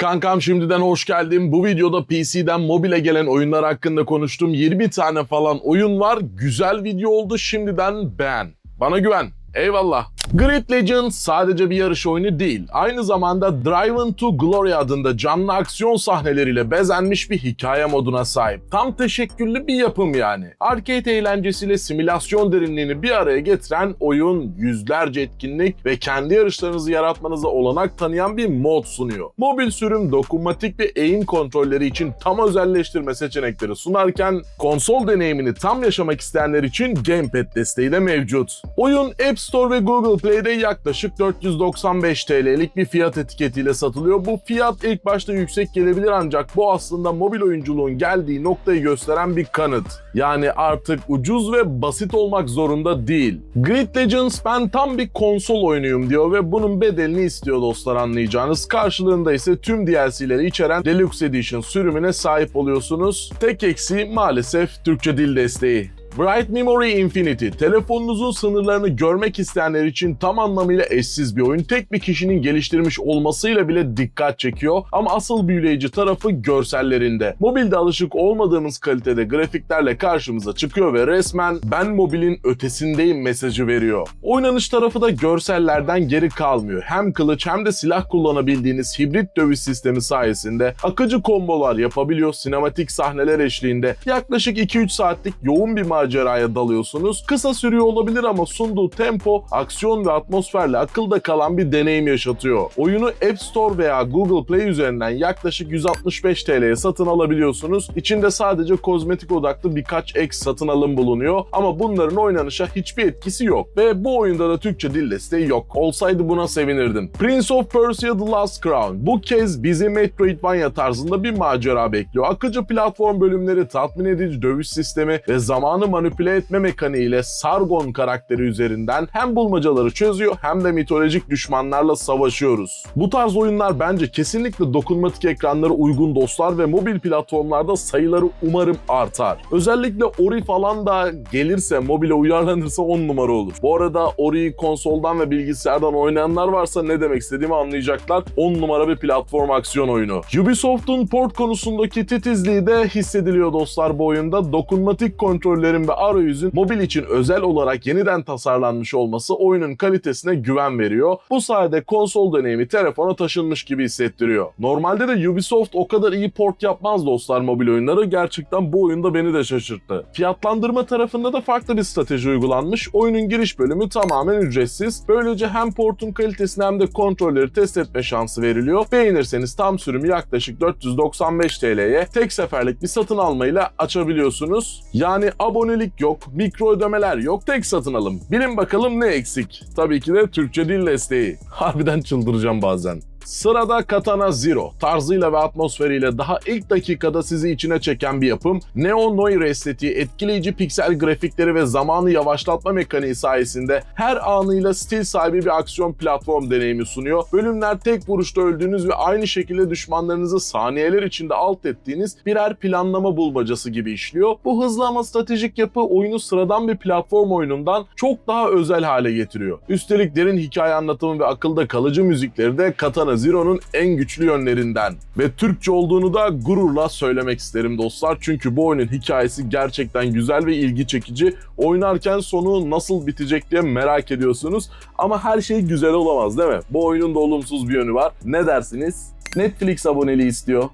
Kankam şimdiden hoş geldin. Bu videoda PC'den mobile gelen oyunlar hakkında konuştum. 20 tane falan oyun var. Güzel video oldu. Şimdiden beğen. Bana güven. Eyvallah. Grid Legends sadece bir yarış oyunu değil. Aynı zamanda Driven to Glory adında canlı aksiyon sahneleriyle bezenmiş bir hikaye moduna sahip. Tam teşekküllü bir yapım yani. Arcade eğlencesiyle simülasyon derinliğini bir araya getiren oyun yüzlerce etkinlik ve kendi yarışlarınızı yaratmanıza olanak tanıyan bir mod sunuyor. Mobil sürüm, dokunmatik ve eğim kontrolleri için tam özelleştirme seçenekleri sunarken konsol deneyimini tam yaşamak isteyenler için Gamepad desteği de mevcut. Oyun App Store ve Google Play'de yaklaşık 495 TL'lik bir fiyat etiketiyle satılıyor. Bu fiyat ilk başta yüksek gelebilir ancak bu aslında mobil oyunculuğun geldiği noktayı gösteren bir kanıt. Yani artık ucuz ve basit olmak zorunda değil. Grid Legends ben tam bir konsol oyunuyum diyor ve bunun bedelini istiyor dostlar anlayacağınız. Karşılığında ise tüm DLC'leri içeren Deluxe Edition sürümüne sahip oluyorsunuz. Tek eksiği maalesef Türkçe dil desteği. Bright Memory Infinity, telefonunuzun sınırlarını görmek isteyenler için tam anlamıyla eşsiz bir oyun. Tek bir kişinin geliştirmiş olmasıyla bile dikkat çekiyor ama asıl büyüleyici tarafı görsellerinde. Mobilde alışık olmadığımız kalitede grafiklerle karşımıza çıkıyor ve resmen ben mobilin ötesindeyim mesajı veriyor. Oynanış tarafı da görsellerden geri kalmıyor. Hem kılıç hem de silah kullanabildiğiniz hibrit dövüş sistemi sayesinde akıcı kombolar yapabiliyor. Sinematik sahneler eşliğinde yaklaşık 2-3 saatlik yoğun bir maceraya dalıyorsunuz. Kısa sürüyor olabilir ama sunduğu tempo, aksiyon ve atmosferle akılda kalan bir deneyim yaşatıyor. Oyunu App Store veya Google Play üzerinden yaklaşık 165 TL'ye satın alabiliyorsunuz. İçinde sadece kozmetik odaklı birkaç ek satın alım bulunuyor ama bunların oynanışa hiçbir etkisi yok. Ve bu oyunda da Türkçe dil desteği yok. Olsaydı buna sevinirdim. Prince of Persia The Last Crown bu kez bizi Metroidvania tarzında bir macera bekliyor. Akıcı platform bölümleri, tatmin edici dövüş sistemi ve zamanı manipüle etme mekaniğiyle Sargon karakteri üzerinden hem bulmacaları çözüyor hem de mitolojik düşmanlarla savaşıyoruz. Bu tarz oyunlar bence kesinlikle dokunmatik ekranlara uygun dostlar ve mobil platformlarda sayıları umarım artar. Özellikle Ori falan da gelirse, mobile uyarlanırsa 10 numara olur. Bu arada Ori'yi konsoldan ve bilgisayardan oynayanlar varsa ne demek istediğimi anlayacaklar. 10 numara bir platform aksiyon oyunu. Ubisoft'un port konusundaki titizliği de hissediliyor dostlar bu oyunda. Dokunmatik kontrollerin ve arayüzün mobil için özel olarak yeniden tasarlanmış olması oyunun kalitesine güven veriyor. Bu sayede konsol deneyimi telefona taşınmış gibi hissettiriyor. Normalde de Ubisoft o kadar iyi port yapmaz dostlar mobil oyunları. Gerçekten bu oyunda beni de şaşırttı. Fiyatlandırma tarafında da farklı bir strateji uygulanmış. Oyunun giriş bölümü tamamen ücretsiz. Böylece hem portun kalitesini hem de kontrolleri test etme şansı veriliyor. Beğenirseniz tam sürümü yaklaşık 495 TL'ye tek seferlik bir satın almayla açabiliyorsunuz. Yani abonelik yok, mikro ödemeler yok, tek satın alım. Bilin bakalım ne eksik? Tabii ki de Türkçe dil desteği. Harbiden çıldıracağım bazen. Sırada Katana Zero. Tarzıyla ve atmosferiyle daha ilk dakikada sizi içine çeken bir yapım. Neo Noir estetiği, etkileyici piksel grafikleri ve zamanı yavaşlatma mekaniği sayesinde her anıyla stil sahibi bir aksiyon platform deneyimi sunuyor. Bölümler tek vuruşta öldüğünüz ve aynı şekilde düşmanlarınızı saniyeler içinde alt ettiğiniz birer planlama bulmacası gibi işliyor. Bu hızlı ama stratejik yapı oyunu sıradan bir platform oyunundan çok daha özel hale getiriyor. Üstelik derin hikaye anlatımı ve akılda kalıcı müzikleri de Katana Zero'nun en güçlü yönlerinden. Ve Türkçe olduğunu da gururla söylemek isterim dostlar. Çünkü bu oyunun hikayesi gerçekten güzel ve ilgi çekici. Oynarken sonu nasıl bitecek diye merak ediyorsunuz. Ama her şey güzel olamaz değil mi? Bu oyunun da olumsuz bir yönü var. Ne dersiniz? Netflix aboneliği istiyor.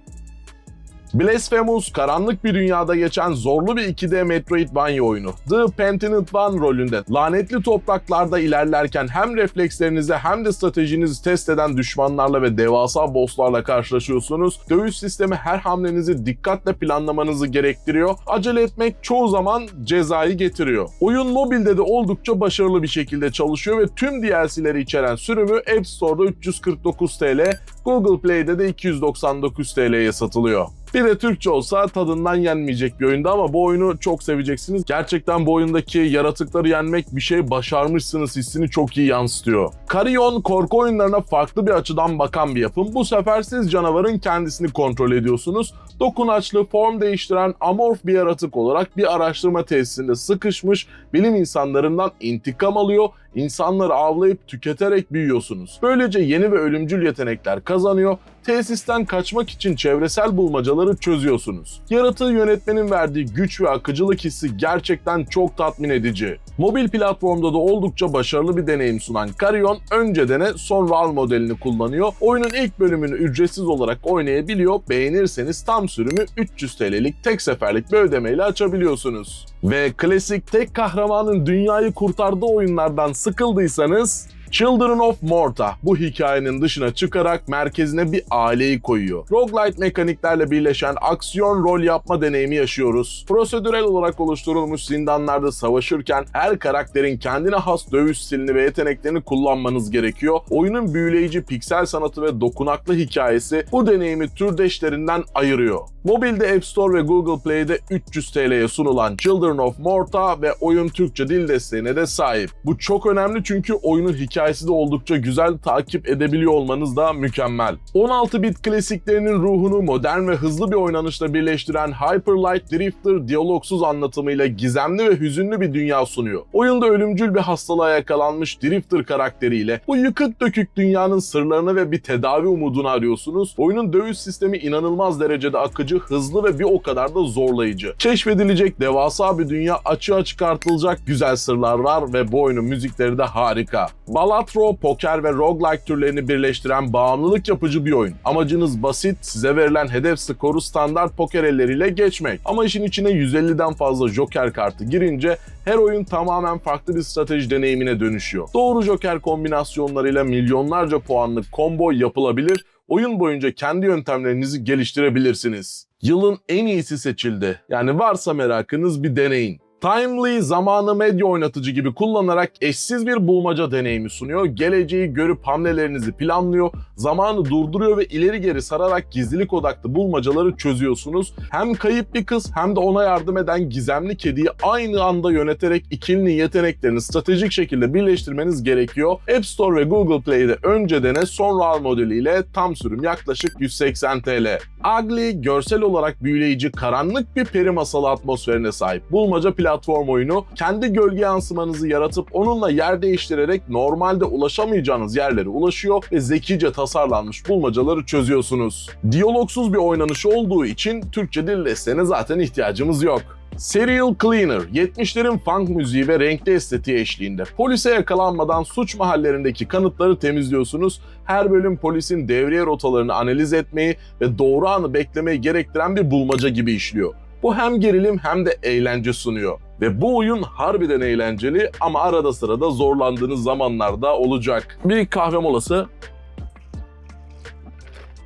Blasphemous, karanlık bir dünyada geçen zorlu bir 2D Metroidvania oyunu. The Penitent One rolünde lanetli topraklarda ilerlerken hem reflekslerinizi hem de stratejinizi test eden düşmanlarla ve devasa bosslarla karşılaşıyorsunuz. Dövüş sistemi her hamlenizi dikkatle planlamanızı gerektiriyor. Acele etmek çoğu zaman cezayı getiriyor. Oyun mobilde de oldukça başarılı bir şekilde çalışıyor ve tüm DLC'leri içeren sürümü App Store'da 349 TL, Google Play'de de 299 TL'ye satılıyor. Bir de Türkçe olsa tadından yenmeyecek bir oyundu ama bu oyunu çok seveceksiniz. Gerçekten bu oyundaki yaratıkları yenmek bir şey başarmışsınız hissini çok iyi yansıtıyor. Carrion korku oyunlarına farklı bir açıdan bakan bir yapım. Bu sefer siz canavarın kendisini kontrol ediyorsunuz. Dokunaçlı, form değiştiren amorf bir yaratık olarak bir araştırma tesisinde sıkışmış bilim insanlarından intikam alıyor insanları avlayıp tüketerek büyüyorsunuz. Böylece yeni ve ölümcül yetenekler kazanıyor, tesisten kaçmak için çevresel bulmacaları çözüyorsunuz. Yaratığı yönetmenin verdiği güç ve akıcılık hissi gerçekten çok tatmin edici. Mobil platformda da oldukça başarılı bir deneyim sunan Carrion önce dene sonra al modelini kullanıyor. Oyunun ilk bölümünü ücretsiz olarak oynayabiliyor. Beğenirseniz tam sürümü 300 TL'lik tek seferlik bir ödemeyle açabiliyorsunuz. Ve klasik tek kahramanın dünyayı kurtardığı oyunlardan sıkıldıysanız Children of Morta bu hikayenin dışına çıkarak merkezine bir aileyi koyuyor. Roguelite mekaniklerle birleşen aksiyon rol yapma deneyimi yaşıyoruz. Prosedürel olarak oluşturulmuş zindanlarda savaşırken her karakterin kendine has dövüş stilini ve yeteneklerini kullanmanız gerekiyor. Oyunun büyüleyici piksel sanatı ve dokunaklı hikayesi bu deneyimi türdeşlerinden ayırıyor. Mobilde App Store ve Google Play'de 300 TL'ye sunulan Children of Morta ve oyun Türkçe dil desteğine de sahip. Bu çok önemli çünkü oyunun hikayesi de oldukça güzel takip edebiliyor olmanız da mükemmel. 16 bit klasiklerinin ruhunu modern ve hızlı bir oynanışla birleştiren Hyper Light Drifter diyalogsuz anlatımıyla gizemli ve hüzünlü bir dünya sunuyor. Oyunda ölümcül bir hastalığa yakalanmış Drifter karakteriyle bu yıkık dökük dünyanın sırlarını ve bir tedavi umudunu arıyorsunuz. Oyunun dövüş sistemi inanılmaz derecede akıcı, hızlı ve bir o kadar da zorlayıcı. Keşfedilecek devasa bir dünya, açığa çıkartılacak güzel sırlar var ve bu oyunun müzikleri de harika. Balatro, poker ve roguelike türlerini birleştiren bağımlılık yapıcı bir oyun. Amacınız basit, size verilen hedef skoru standart poker elleriyle geçmek. Ama işin içine 150'den fazla joker kartı girince her oyun tamamen farklı bir strateji deneyimine dönüşüyor. Doğru joker kombinasyonlarıyla milyonlarca puanlık combo yapılabilir oyun boyunca kendi yöntemlerinizi geliştirebilirsiniz. Yılın en iyisi seçildi. Yani varsa merakınız bir deneyin. Timely zamanı medya oynatıcı gibi kullanarak eşsiz bir bulmaca deneyimi sunuyor. Geleceği görüp hamlelerinizi planlıyor, zamanı durduruyor ve ileri geri sararak gizlilik odaklı bulmacaları çözüyorsunuz. Hem kayıp bir kız hem de ona yardım eden gizemli kediyi aynı anda yöneterek ikilinin yeteneklerini stratejik şekilde birleştirmeniz gerekiyor. App Store ve Google Play'de önce dene sonra al modeliyle tam sürüm yaklaşık 180 TL. Ugly, görsel olarak büyüleyici, karanlık bir peri masalı atmosferine sahip. Bulmaca platform oyunu kendi gölge yansımanızı yaratıp onunla yer değiştirerek normalde ulaşamayacağınız yerlere ulaşıyor ve zekice tasarlanmış bulmacaları çözüyorsunuz. Diyalogsuz bir oynanış olduğu için Türkçe dil desteğine zaten ihtiyacımız yok. Serial Cleaner, 70'lerin funk müziği ve renkli estetiği eşliğinde polise yakalanmadan suç mahallerindeki kanıtları temizliyorsunuz. Her bölüm polisin devriye rotalarını analiz etmeyi ve doğru anı beklemeyi gerektiren bir bulmaca gibi işliyor. Bu hem gerilim hem de eğlence sunuyor. Ve bu oyun harbiden eğlenceli ama arada sırada zorlandığınız zamanlarda olacak. Bir kahve molası.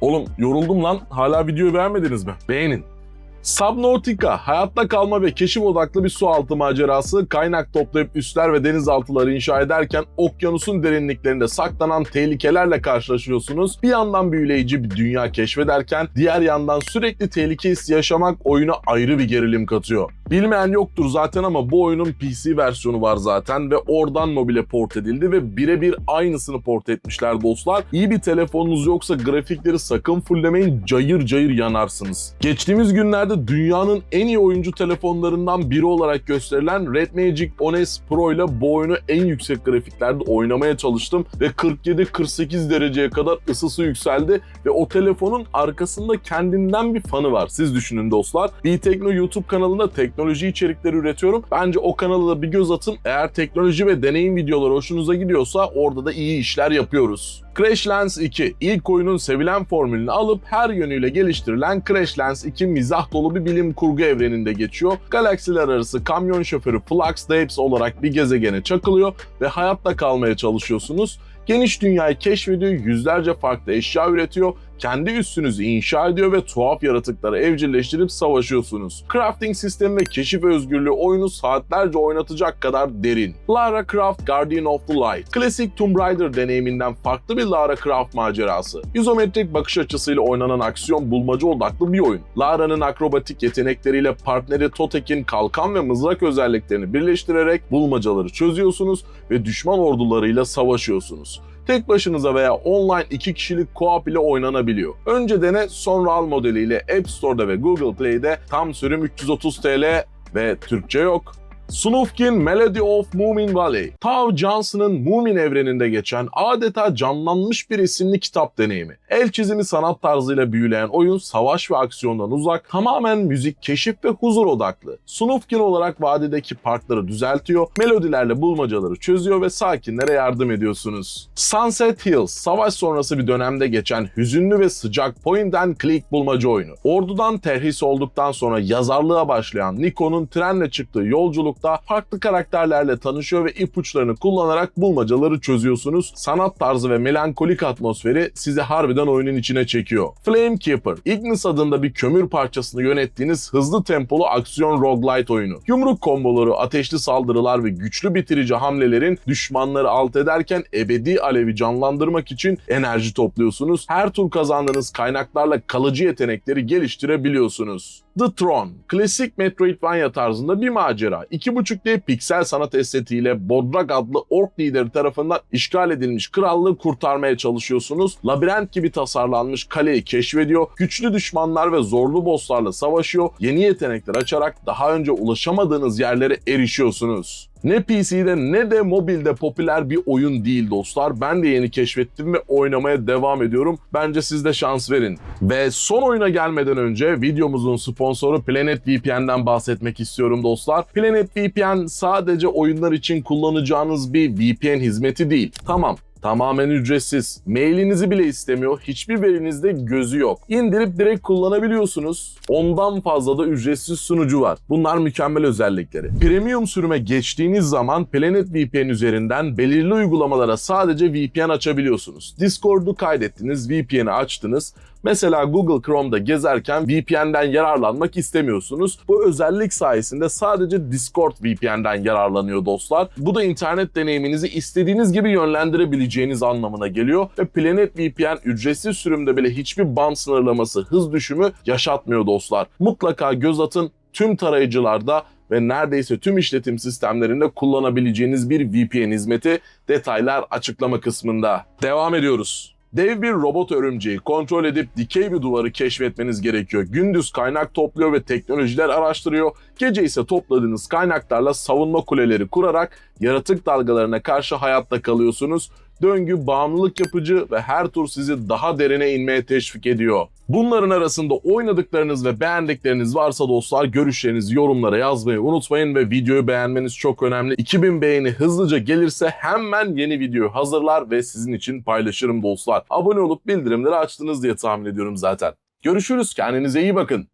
Oğlum yoruldum lan. Hala videoyu beğenmediniz mi? Beğenin. Subnautica, hayatta kalma ve keşif odaklı bir su altı macerası, kaynak toplayıp üsler ve denizaltıları inşa ederken okyanusun derinliklerinde saklanan tehlikelerle karşılaşıyorsunuz. Bir yandan büyüleyici bir dünya keşfederken diğer yandan sürekli tehlike hissi yaşamak oyuna ayrı bir gerilim katıyor. Bilmeyen yoktur zaten ama bu oyunun PC versiyonu var zaten ve oradan mobile port edildi ve birebir aynısını port etmişler dostlar. İyi bir telefonunuz yoksa grafikleri sakın fulllemeyin cayır cayır yanarsınız. Geçtiğimiz günlerde dünyanın en iyi oyuncu telefonlarından biri olarak gösterilen Red Magic 10s Pro ile bu oyunu en yüksek grafiklerde oynamaya çalıştım ve 47-48 dereceye kadar ısısı yükseldi ve o telefonun arkasında kendinden bir fanı var. Siz düşünün dostlar. B-Tekno YouTube kanalında teknoloji içerikleri üretiyorum. Bence o kanala da bir göz atın. Eğer teknoloji ve deneyim videoları hoşunuza gidiyorsa orada da iyi işler yapıyoruz. Crashlands 2 ilk oyunun sevilen formülünü alıp her yönüyle geliştirilen Crashlands 2 mizah dolu bir bilim kurgu evreninde geçiyor. Galaksiler arası kamyon şoförü Flux Dapes olarak bir gezegene çakılıyor ve hayatta kalmaya çalışıyorsunuz. Geniş dünyayı keşfediyor, yüzlerce farklı eşya üretiyor, kendi üssünüzü inşa ediyor ve tuhaf yaratıkları evcilleştirip savaşıyorsunuz. Crafting sistemi ve keşif özgürlüğü oyunu saatlerce oynatacak kadar derin. Lara Croft Guardian of the Light, klasik Tomb Raider deneyiminden farklı bir Lara Croft macerası. İzometrik bakış açısıyla oynanan aksiyon bulmaca odaklı bir oyun. Lara'nın akrobatik yetenekleriyle partneri Totek'in kalkan ve mızrak özelliklerini birleştirerek bulmacaları çözüyorsunuz ve düşman ordularıyla savaşıyorsunuz tek başınıza veya online iki kişilik co-op ile oynanabiliyor. Önce dene sonra al modeliyle App Store'da ve Google Play'de tam sürüm 330 TL ve Türkçe yok. Snufkin Melody of Moomin Valley. Tav Johnson'ın Moomin evreninde geçen adeta canlanmış bir isimli kitap deneyimi. El çizimi sanat tarzıyla büyüleyen oyun savaş ve aksiyondan uzak, tamamen müzik, keşif ve huzur odaklı. Snufkin olarak vadideki parkları düzeltiyor, melodilerle bulmacaları çözüyor ve sakinlere yardım ediyorsunuz. Sunset Hills, savaş sonrası bir dönemde geçen hüzünlü ve sıcak point and click bulmaca oyunu. Ordudan terhis olduktan sonra yazarlığa başlayan Nikon'un trenle çıktığı yolculukta farklı karakterlerle tanışıyor ve ipuçlarını kullanarak bulmacaları çözüyorsunuz. Sanat tarzı ve melankolik atmosferi sizi harbiden oyunun içine çekiyor. Flame Keeper, Ignis adında bir kömür parçasını yönettiğiniz hızlı tempolu aksiyon roguelite oyunu. Yumruk komboları, ateşli saldırılar ve güçlü bitirici hamlelerin düşmanları alt ederken ebedi alevi canlandırmak için enerji topluyorsunuz. Her tur kazandığınız kaynaklarla kalıcı yetenekleri geliştirebiliyorsunuz. The Throne, klasik Metroidvania tarzında bir macera. 2.5D piksel sanat estetiğiyle Bodrak adlı ork lideri tarafından işgal edilmiş krallığı kurtarmaya çalışıyorsunuz. Labirent gibi tasarlanmış kaleyi keşfediyor, güçlü düşmanlar ve zorlu bosslarla savaşıyor, yeni yetenekler açarak daha önce ulaşamadığınız yerlere erişiyorsunuz. Ne PC'de ne de mobilde popüler bir oyun değil dostlar. Ben de yeni keşfettim ve oynamaya devam ediyorum. Bence siz de şans verin. Ve son oyuna gelmeden önce videomuzun sponsoru Planet VPN'den bahsetmek istiyorum dostlar. Planet VPN sadece oyunlar için kullanacağınız bir VPN hizmeti değil. Tamam Tamamen ücretsiz. Mailinizi bile istemiyor. Hiçbir verinizde gözü yok. İndirip direkt kullanabiliyorsunuz. Ondan fazla da ücretsiz sunucu var. Bunlar mükemmel özellikleri. Premium sürüme geçtiğiniz zaman Planet VPN üzerinden belirli uygulamalara sadece VPN açabiliyorsunuz. Discord'u kaydettiniz, VPN'i açtınız. Mesela Google Chrome'da gezerken VPN'den yararlanmak istemiyorsunuz. Bu özellik sayesinde sadece Discord VPN'den yararlanıyor dostlar. Bu da internet deneyiminizi istediğiniz gibi yönlendirebileceğiniz anlamına geliyor ve Planet VPN ücretsiz sürümde bile hiçbir band sınırlaması, hız düşümü yaşatmıyor dostlar. Mutlaka göz atın tüm tarayıcılarda ve neredeyse tüm işletim sistemlerinde kullanabileceğiniz bir VPN hizmeti. Detaylar açıklama kısmında. Devam ediyoruz. Dev bir robot örümceği kontrol edip dikey bir duvarı keşfetmeniz gerekiyor. Gündüz kaynak topluyor ve teknolojiler araştırıyor. Gece ise topladığınız kaynaklarla savunma kuleleri kurarak yaratık dalgalarına karşı hayatta kalıyorsunuz. Döngü bağımlılık yapıcı ve her tur sizi daha derine inmeye teşvik ediyor. Bunların arasında oynadıklarınız ve beğendikleriniz varsa dostlar görüşlerinizi yorumlara yazmayı unutmayın ve videoyu beğenmeniz çok önemli. 2000 beğeni hızlıca gelirse hemen yeni video hazırlar ve sizin için paylaşırım dostlar. Abone olup bildirimleri açtınız diye tahmin ediyorum zaten. Görüşürüz kendinize iyi bakın.